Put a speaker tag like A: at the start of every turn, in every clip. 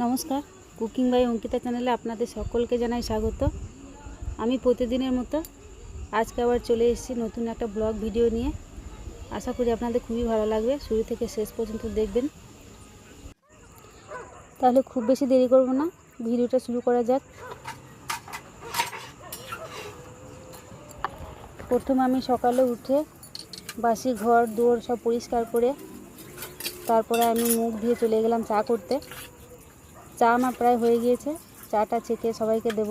A: নমস্কার, cooking by Ankita চ্যানেলে আপনাদের সকলকে জানাই স্বাগত। আমি প্রতিদিনের মতো আজকে আবার চলে এসেছি নতুন একটা ব্লগ ভিডিও নিয়ে। আশা করি আপনাদের খুবই ভালো লাগবে, শুরু থেকে শেষ পর্যন্ত দেখবেন। তাহলে খুব বেশি দেরি করব না, ভিডিওটা শুরু করা যাক। প্রথম আমি সকালে উঠে বাসি, ঘর, দুয়ার সব পরিষ্কার করে, তারপরে আমি মুখ দিয়ে চলে গেলাম চা করতে। চা আমার প্রায় হয়ে গিয়েছে। চাটা ছেঁকে সবাইকে দেব।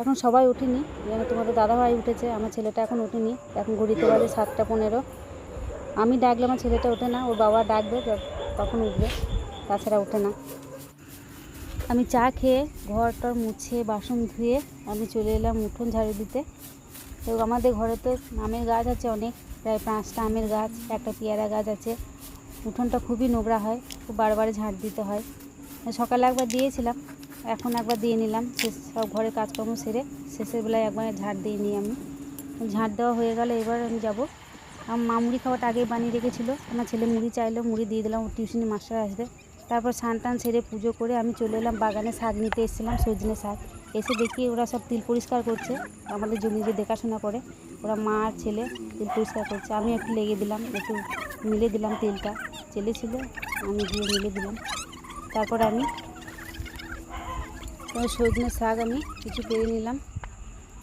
A: এখন সবাই উঠিনি। যেন তোমাদের দাদাভাই উঠেছে, আমার ছেলেটা এখন উঠেনি। এখন ঘড়িতে বাজে সাতটা পনেরো। আমি ডাকলে আমার ছেলেটা ওঠে না, ওর বাবা ডাকবে তখন উঠবে, তাছাড়া ওঠে না। আমি চা খেয়ে ঘরটা মুছে বাসন ধুয়ে আমি চলে এলাম উঠোন ঝাড়ু দিতে। তো আমাদের ঘরে তো আমের গাছ আছে অনেক, প্রায় পাঁচটা আমের গাছ, একটা পেয়ারা গাছ আছে। উঠোনটা খুবই নোংরা হয়, খুব বারবার ঝাঁট দিতে হয়। সকালে একবার দিয়েছিলাম, এখন একবার দিয়ে নিলাম। শেষ, সব ঘরের কাজকর্ম সেরে শেষের বেলায় একবার ঝাঁট দিয়ে নিই আমি। ঝাঁট দেওয়া হয়ে গেলে এবার আমি যাব। আমার মা মুড়ি খাওয়াটা আগেই বানিয়ে রেখেছিলো। আমার ছেলে মুড়ি চাইলো, মুড়ি দিয়ে দিলাম টিউশনি মাস্টার আসবে। তারপর স্নান টান সেরে পুজো করে আমি চলে এলাম বাগানে শাক নিতে এসেছিলাম, সজনে শাক। এসে দেখি ওরা সব তিল পরিষ্কার করছে। আমাদের জমি যে দেখাশোনা করে, ওরা মা আর ছেলে তিল পরিষ্কার করছে। আমি একটু লেগে দিলাম, একটু মিলে দিলাম তেলটা। ছেলে ছিল, আমি দিয়ে মিলে দিলাম। তারপর আমি সজনে শাক আমি কিছু পেরে নিলাম।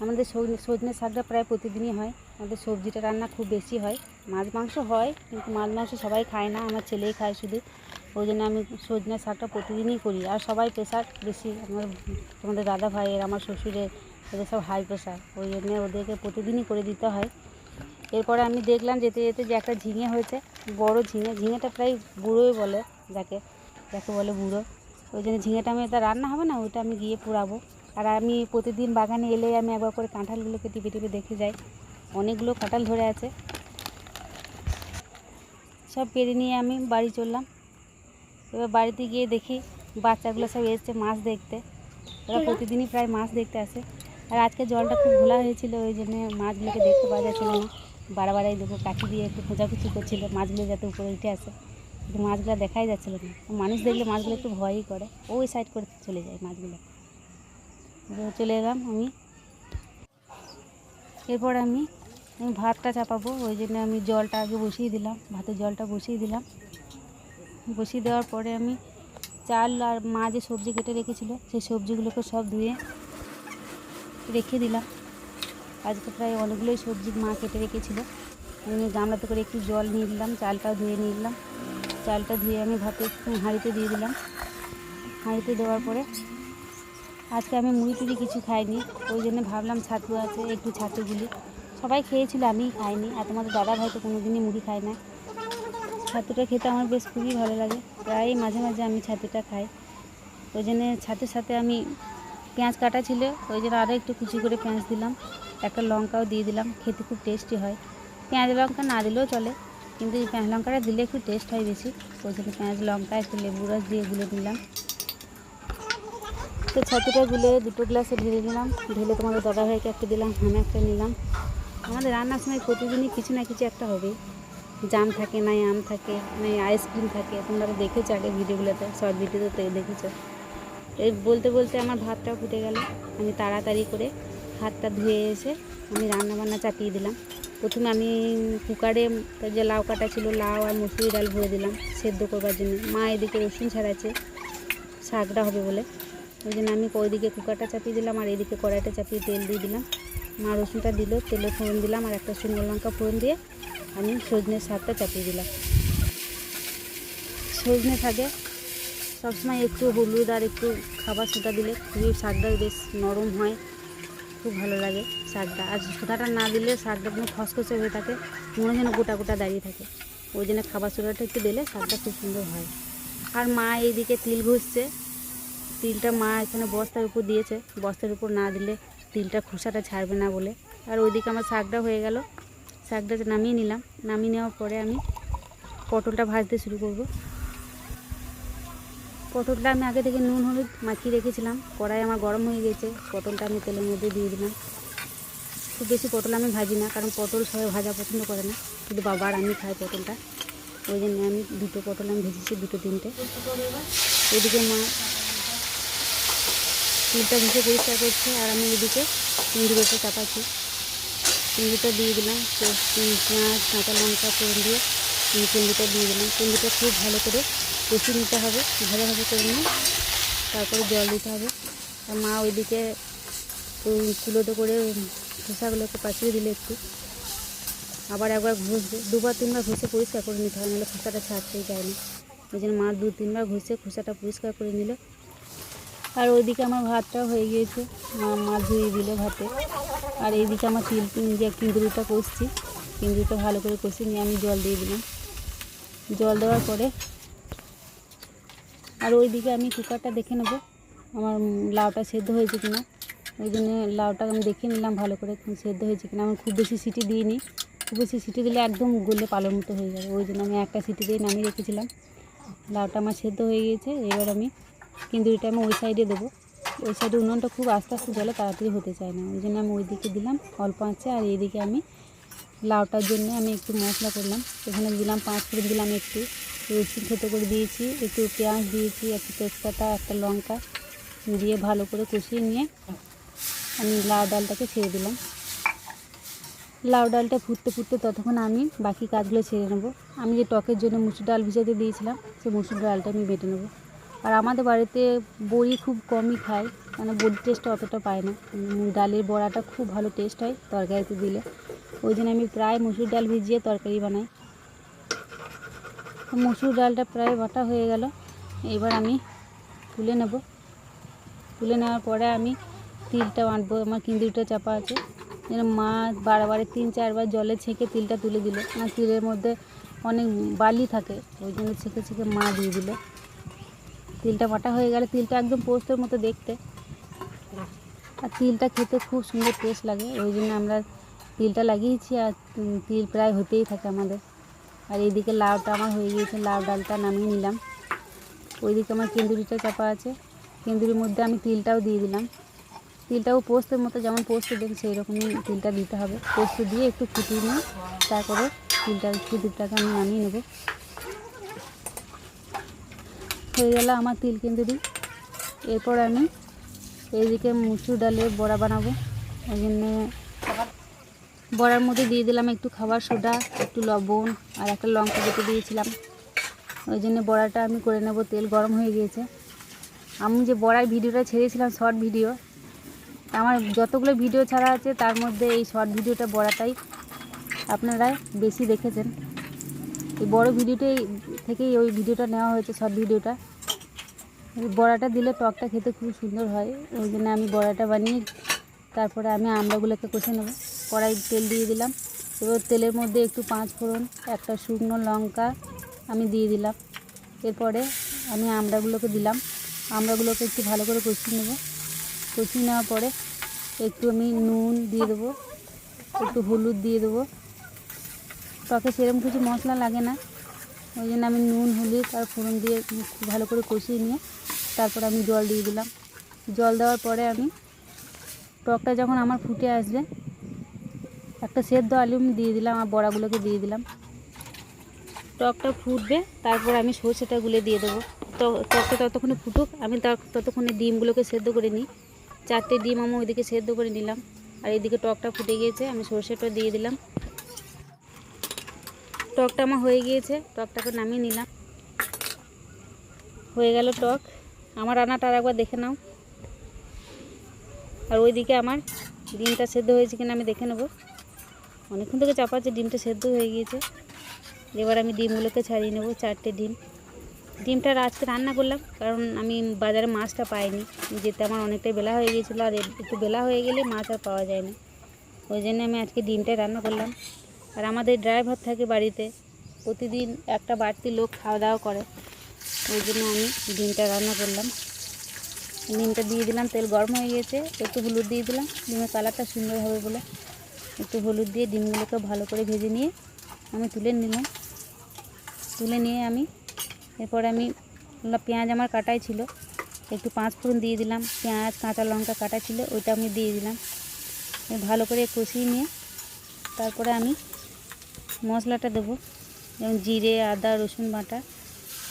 A: আমাদের সজনে শাকটা প্রায় প্রতিদিনই হয়। আমাদের সবজিটা রান্না খুব বেশি হয়। মাছ মাংস হয়, কিন্তু মাছ মাংস সবাই খায় না, আমার ছেলেই খায় শুধু। ওই জন্য আমি সজনে শাকটা প্রতিদিনই করি। আর সবাই প্রেশার বেশি। আমার, তোমাদের দাদা ভাইয়ের, আমার শ্বশুরের ওদের সব হাই প্রেশার ওই জন্য ওদেরকে প্রতিদিনই করে দিতে হয়। এরপরে আমি দেখলাম যেতে যেতে যে একটা ঝিঙে হয়েছে, বড় ঝিঙে। ঝিঙেটা প্রায় বুড়োই বলে যাকে যাকে বলে বুড়ো। ওই জন্য ঝিঙেটা আমি এটা রান্না হবে না? ওইটা আমি গিয়ে পুরাবো আর আমি প্রতিদিন বাগানে এলে আমি একবার করে কাঁঠালগুলোকে টিপে টিপে দেখে যাই। অনেকগুলো কাঁঠাল ধরে আছে। সব পেরে নিয়ে আমি বাড়ি চললাম। এবার বাড়িতে গিয়ে দেখি বাচ্চাগুলো সব এসছে মাছ দেখতে। ওরা প্রতিদিনই প্রায় মাছ দেখতে আসে। আর আজকে জলটা খুব ঘোলা হয়েছিল, ওই জন্য মাছগুলোকে দেখতে পাওয়া যাচ্ছিল না। বারবারই দেখো কাঠি দিয়ে একটু খোঁজাখুচি করছিল, মাছগুলো যাতে উপরে উঠে আসে। কিন্তু মাছগুলো দেখাই যাচ্ছিল না। মানুষ দেখলে মাছগুলো একটু ভয়ই করে। ওই সাইড করে চলে যায় মাছগুলো। চলে এলাম আমি। এরপর আমি আমি ভাতটা চাপাবো, ওই জন্য আমি জলটা আগে বসিয়ে দিলাম, ভাতের জলটা বসিয়ে দিলাম। বসিয়ে দেওয়ার পরে আমি চাল আর মা যে সবজি কেটে রেখেছিল, সেই সবজিগুলোকে সব ধুয়ে রেখে দিলাম। আজকে প্রায় অনেকগুলোই সবজি মা কেটে রেখেছিলো। আমি গামলাতে করে একটু জল নিয়ে দিলাম চালটা ধুয়ে নিয়ে দিলাম। চালটা ধুয়ে আমি ভাতে একটু হাঁড়িতে দিয়ে দিলাম। হাঁড়িতে দেওয়ার পরে আজকে আমি মুড়ি টুড়ি কিছু খাইনি, ওই জন্য ভাবলাম ছাতু আছে, একটু ছাতু গুলি। সবাই খেয়েছিল আমি খাইনি। আর তোমাদের দাদা ভাই তো কোনো দিনই মুড়ি খায় না। ছাতুটা খেতে আমার বেশ খুবই ভালো লাগে। প্রায় মাঝে মাঝে আমি ছাতুটা খাই। ওই জন্য ছাতুর সাথে আমি পেঁয়াজ কাটা ছিল, ওই জন্য আরও একটু কুচি করে পেঁয়াজ দিলাম। একটা লঙ্কাও দিয়ে দিলাম, খেতে খুব টেস্টি হয়। পেঁয়াজ লঙ্কা না দিলেও চলে, কিন্তু এই পেঁয়াজ লঙ্কাটা দিলে একটু টেস্ট হয় বেশি। ওই জন্য পেঁয়াজ লঙ্কা, একটু লেবু রস দিয়ে গুলে দিলাম তো ছাতুটা গুলে দুটো গ্লাসে ঢেলে দিলাম। ঢেলে তোমাদের দাদা ভাইকে একটা দিলাম, আমি একটা নিলাম। আমাদের রান্নার সময় প্রতিদিনই কিছু না কিছু একটা হবেই। জাম থাকে নাই আম থাকে নাই আইসক্রিম থাকে। তোমরা তো দেখেছ আগে ভিডিওগুলোতে শর্ট ভিডিওতে দেখেছ। এই বলতে বলতে আমার ভাতটাও ফুটে গেল। আমি তাড়াতাড়ি করে হাতটা ধুয়ে এসে আমি রান্না বান্না চাপিয়ে দিলাম। প্রথমে আমি কুকারে যে লাউ কাটা ছিল, লাউ আর মুসুরি ডাল ভরে দিলাম সেদ্ধ করবার জন্য। মা এদিকে রসুন ছাড়াচ্ছে, শাকটা হবে বলে। ওই জন্য আমি ওইদিকে কুকারটা চাপিয়ে দিলাম আর এদিকে কড়াইটা চাপিয়ে তেল দিয়ে দিলাম। মা রসুনটা দিল, তেলে ফোড়ন দিলাম আর একটা শুকনো লঙ্কা ফোড়ন দিয়ে আমি সজনের শাকটা চাপিয়ে দিলাম। সজনে শাকে সবসময় একটু হলুদ আর একটু খাবার সোটা দিলে খুবই শাকটা বেশ নরম হয়, খুব ভালো লাগে শাকটা। আর সোটাটা না দিলে শাকটা কোনো খসখসে হয়ে থাকে, মনে যেন গোটা গোটা দাঁড়িয়ে থাকে। ওই জন্য খাবার সোটাটা একটু দিলে শাকটা খুব সুন্দর হয়। আর মা এইদিকে তিল ঘষছে। তিলটা মা এখানে বস্তার উপর দিয়েছে। বস্তার উপর না দিলে তিলটা খোসাটা ছাড়বে না বলে। আর ওইদিকে আমার শাকটা হয়ে গেল। শাকটা নামিয়ে নিলাম। নামিয়ে নেওয়ার পরে আমি পটলটা ভাজতে শুরু করব। পটলটা আমি আগে থেকে নুন, হলুদ মাখিয়ে রেখেছিলাম। কড়াই আমার গরম হয়ে গেছে। পটলটা আমি তেলের মধ্যে দিয়ে দিলাম। খুব বেশি পটল আমি ভাজি না, কারণ পটল সবাই ভাজা পছন্দ করে না। কিন্তু বাবার আমি খাই পটলটা। ওই জন্য আমি দুটো পটল আমি ভেজেছি দুটো, তিনটে। এদিকে মা তিলটা ভেজে পরিষ্কার করছে, আর আমি এদিকে চিংড়িটা চাপাচ্ছি। চিংড়িটা দিয়ে দিলাম। পেঁয়াজ, কাঁচা লঙ্কা, ফোড়ন দিয়ে চিংড়িটা দিয়ে দিলাম। চিংড়িটা খুব ভালো করে কষিয়ে নিতে হবে, ভালোভাবে করে নিয়ে তারপরে জল দিতে হবে। মা ওইদিকে ওই কুলোতে করে খোসাগুলোকে পাঠিয়ে দিলে একটু। আবার একবার ঘষবে। দুবার, তিনবার ঘষে পরিষ্কার করে নিতে হবে, নাহলে খোসাটা ছাড়তেই যায় না। ওই জন্য মা দু তিনবার ঘষে খোসাটা পরিষ্কার করে নিল। আর ওইদিকে আমার ভাতটাও হয়ে গিয়েছে মা ধুয়ে দিল ভাতে। আর এইদিকে আমার তিল যে কিন্দুরিটা কষছি, কিন্দুরিটা ভালো করে কষে নিয়ে আমি জল দিয়ে দিলাম। জল দেওয়ার পরে আর ওইদিকে আমি কুকারটা দেখে নেব, আমার লাউটা সেদ্ধ হয়েছে কিনা। ওই জন্য লাউটা আমি দেখে নিলাম ভালো করে সেদ্ধ হয়েছে কিনা। আমি খুব বেশি সিটি দিইনি, খুব বেশি সিটি দিলে একদম গলে পালোর মতো হয়ে যাবে। ওই জন্য আমি একটা সিটি দিয়ে নামিয়ে রেখেছিলাম। লাউটা আমার সেদ্ধ হয়ে গিয়েছে, এবার আমি কিন্দুরিটা আমি ওই সাইডে দেবো। ওই সাইডে উনুনটা খুব আস্তে আস্তে জলে তাড়াতাড়ি হতে চায় না। ওই জন্য আমি ওই দিকে দিলাম অল্প আঁচে, আর এইদিকে আমি লাউটার জন্য আমি একটু মশলা করলাম। এখানে দিলাম পাঁচ ফোড়ন, দিলাম একটু রসুন খেতে করে দিয়েছি, একটু পেঁয়াজ দিয়েছি, একটু তেজপাতা, একটা লঙ্কা দিয়ে ভালো করে কষিয়ে নিয়ে আমি লাউ ডালটাকে ছেড়ে দিলাম। লাউ ডালটা ফুটতে ফুটতে ততক্ষণ আমি বাকি কাজগুলো ছেড়ে নেব। আমি যে টকের জন্য মুসুর ডাল ভিজাতে দিয়েছিলাম, সেই মুসুর ডালটা আমি বেটে নেব। আর আমাদের বাড়িতে বড়ি খুব কমই খায় মানে বড়ির টেস্টটা অতটা পায় না। ডালের বড়াটা খুব ভালো টেস্ট হয় তরকারিতে দিলে। ওই জন্য আমি প্রায় মুসুর ডাল ভিজিয়ে তরকারি বানাই। মুসুর ডালটা প্রায় বাটা হয়ে গেল। এবার আমি তুলে নেব। তুলে নেওয়ার পরে আমি তিলটা আনব আমার কিন্দিটা চাপা আছে। যেন মা বারবারে তিন চারবার জলে ছেঁকে তিলটা তুলে দিল। আমার তিলের মধ্যে অনেক বালি থাকে, ওই জন্য ছেঁকে ছেঁকে মা দিয়ে দিল। তিলটা বাটা হয়ে গেলে তিলটা একদম পোস্তের মতো দেখতে। আর তিলটা খেতে খুব সুন্দর টেস্ট লাগে, ওই জন্য আমরা তিলটা লাগিয়েছি আর তিল প্রায় হতেই থাকে আমাদের। আর এইদিকে লাউটা আমার হয়ে গিয়েছে, লাউ ডালটা নামিয়ে নিলাম। ওইদিকে আমার কেন্দুরিটা চাপা আছে, কেন্দুরির মধ্যে আমি তিলটাও দিয়ে দিলাম। তিলটাও পোস্তের মতো, যেমন পোস্ত দেন সেই রকমই তিলটা দিতে হবে। পোস্ত দিয়ে একটু ফুটিয়ে নিয়ে তারপরে তিলটা তিলটাকে আমি নামিয়ে নেব। হয়ে গেল আমার তিল কেন্দুরি এরপর আমি এইদিকে মুসুর ডালের বড়া বানাবো। ওই জন্যে বড়ার মধ্যে দিয়ে দিলাম একটু খাবার সোডা, একটু লবণ আর একটা লঙ্কা কেটে দিয়েছিলাম। ওই জন্য বড়াটা আমি করে নেব, তেল গরম হয়ে গিয়েছে। আমি যে বড়ার ভিডিওটা ছেড়েছিলাম, শর্ট ভিডিও, আমার যতগুলো ভিডিও ছাড়া আছে তার মধ্যে এই শর্ট ভিডিওটা বড়াটাই আপনারা বেশি দেখেছেন। এই বড় ভিডিওটাই থেকেই ওই ভিডিওটা নেওয়া হয়েছে, শর্ট ভিডিওটা। বড়াটা দিলে টকটা খেতে খুব সুন্দর হয়। ওই জন্য আমি বড়াটা বানিয়ে তারপরে আমি আমড়াগুলোকে কষে নেব। কড়াই তেল দিয়ে দিলাম। এবার তেলের মধ্যে একটু পাঁচ ফোড়ন, একটা শুকনো লঙ্কা আমি দিয়ে দিলাম। এরপরে আমি আমড়াগুলোকে দিলাম। আমড়াগুলোকে একটু ভালো করে কষিয়ে নেব। কষিয়ে নেওয়ার পরে একটু আমি নুন দিয়ে দেবো, একটু হলুদ দিয়ে দেবো। টকে সেরকম কিছু মশলা লাগে না। ওই জন্য আমি নুন, হলুদ আর ফোড়ন দিয়ে খুব ভালো করে কষিয়ে নিয়ে তারপর আমি জল দিয়ে দিলাম। জল দেওয়ার পরে আমি টকটা যখন আমার ফুটে আসবে, একটা সেদ্ধ আলু দিয়ে দিলাম আর বড়াগুলোকে দিয়ে দিলাম। টকটা ফুটবে, তারপর আমি সর্ষেটা গুলে দিয়ে দেবো। টকটা ততক্ষণে ফুটুক, আমি ততক্ষণে ডিমগুলোকে সেদ্ধ করে নিই। চারটে ডিম আমি ওইদিকে সেদ্ধ করে নিলাম। আর এদিকে টকটা ফুটে গিয়েছে, আমি সর্ষেটা দিয়ে দিলাম। টকটা আমার হয়ে গিয়েছে, টকটাকে নামিয়ে নিলাম। হয়ে গেল টক। আমার রান্নাটা আর একবার দেখে নাও। আর ওইদিকে আমার ডিমটা সেদ্ধ হয়েছে কিনা আমি দেখে নেব। অনেকক্ষণ থেকে চাপাচ্ছে, ডিমটা সেদ্ধ হয়ে গিয়েছে। এবার আমি ডিমগুলোকে ছাড়িয়ে নেব, চারটে ডিম। ডিমটা আজকে রান্না করলাম, কারণ আমি বাজারে মাছটা পাইনি। যেতে আমার অনেকটাই বেলা হয়ে গিয়েছিল, আর একটু বেলা হয়ে গেলে মাছ আর পাওয়া যায় না ওই জন্য আমি আজকে ডিমটাই রান্না করলাম। আর আমাদের ড্রাইভার থাকে বাড়িতে, প্রতিদিন একটা বাড়তি লোক খাওয়া দাওয়া করে। ওই জন্য আমি ডিমটা রান্না করলাম। ডিমটা দিয়ে দিলাম, তেল গরম হয়ে গিয়েছে একটু হলুদ দিয়ে দিলাম। ডিমের কালারটা সুন্দর হবে বলে একটু হলুদ দিয়ে ডিমগুলোকে ভালো করে ভেজে নিয়ে আমি তুলে নিলাম। তুলে নিয়ে আমি, এরপর আমি পেঁয়াজ আমার কাটাই ছিল, একটু পাঁচ ফোড়ন দিয়ে দিলাম। পেঁয়াজ, কাঁচা লঙ্কা কাটা ছিল, ওইটা আমি দিয়ে দিলাম। ভালো করে কষিয়ে নিয়ে তারপরে আমি মশলাটা দেবো। যেমন জিরে, আদা, রসুন বাটা,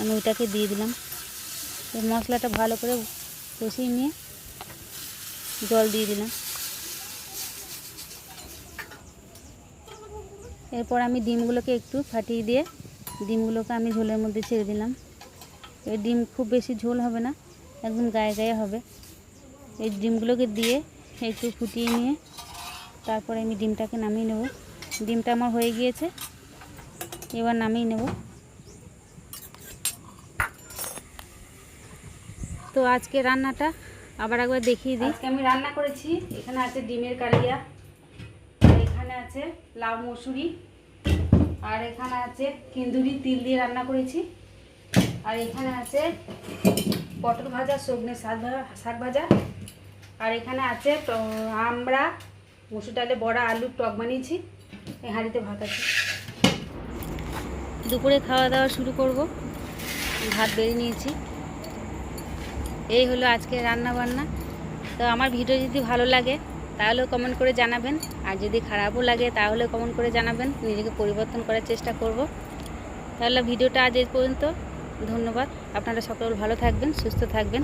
A: আমি ওইটাকে দিয়ে দিলাম। এই মশলাটা ভালো করে কষিয়ে নিয়ে জল দিয়ে দিলাম। এরপর আমি ডিমগুলোকে একটু ফাটিয়ে দিয়ে ডিমগুলোকে আমি ঝোলের মধ্যে ছেড়ে দিলাম। এই ডিম খুব বেশি ঝোল হবে না, একদম গায়ে গায়ে হবে। এই ডিমগুলোকে দিয়ে একটু ফুটিয়ে নিয়ে তারপরে আমি ডিমটাকে নামিয়ে নেব। ডিমটা আমার হয়ে গিয়েছে। এবার নামিয়ে নেব। তো আজকে রান্নাটা আবার একবার দেখিয়ে দিই। আমি রান্না করেছি, এখানে আছে ডিমের কালিয়া এখানে আছে লাউ মসুরি, আর এখানে আছে কিন্দুরি তিল দিয়ে রান্না করেছি, আর এখানে আছে পটল ভাজা সজনে শাক শাক ভাজা, আর এখানে আছে আমড়া, মুসুর ডালে বড়া আলুর টক বানিয়েছি। এই হাঁড়িতে ভাত আছে। দুপুরে খাওয়া দাওয়া শুরু করব। ভাত বেড়ে নিয়েছি। এই হলো আজকে রান্না বান্না। তো আমার ভিডিও যদি ভালো লাগে, তাহলেও কমেন্ট করে জানাবেন। আর যদি খারাপও লাগে, তাহলে কমেন্ট করে জানাবেন। নিজেকে পরিবর্তন করার চেষ্টা করব। তাহলে ভিডিওটা আজ এই পর্যন্ত। ধন্যবাদ। আপনারা সকল ভালো থাকবেন, সুস্থ থাকবেন।